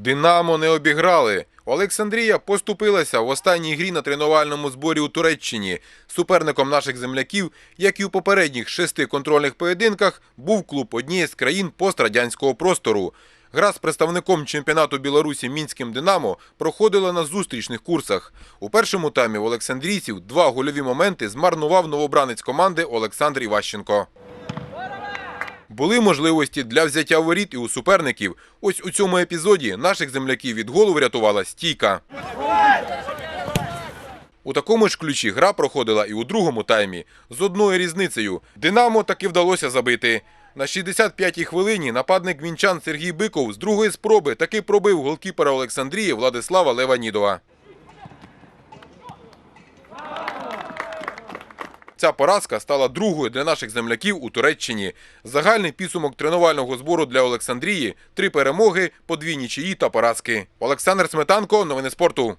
Динамо не обіграли. Олександрія поступилася в останній грі на тренувальному зборі у Туреччині. Суперником наших земляків, як і у попередніх шести контрольних поєдинках, був клуб однієї з країн пострадянського простору. Гра з представником чемпіонату Білорусі мінським Динамо проходила на зустрічних курсах. У першому таймі в Олександрійців два гольові моменти змарнував новобранець команди Олександр Іващенко. Були можливості для взяття воріт і у суперників. Ось у цьому епізоді наших земляків від голу врятувала стійка. У такому ж ключі гра проходила і у другому таймі. З одною різницею. Динамо таки вдалося забити. На 65-й хвилині нападник мінчан Сергій Биков з другої спроби таки пробив голкіпера Олександрії Владислава Леванідова. Ця поразка стала другою для наших земляків у Туреччині. Загальний підсумок тренувального збору для Олександрії три перемоги, подвійні чиї та поразки. Олександр Сметанко, новини спорту.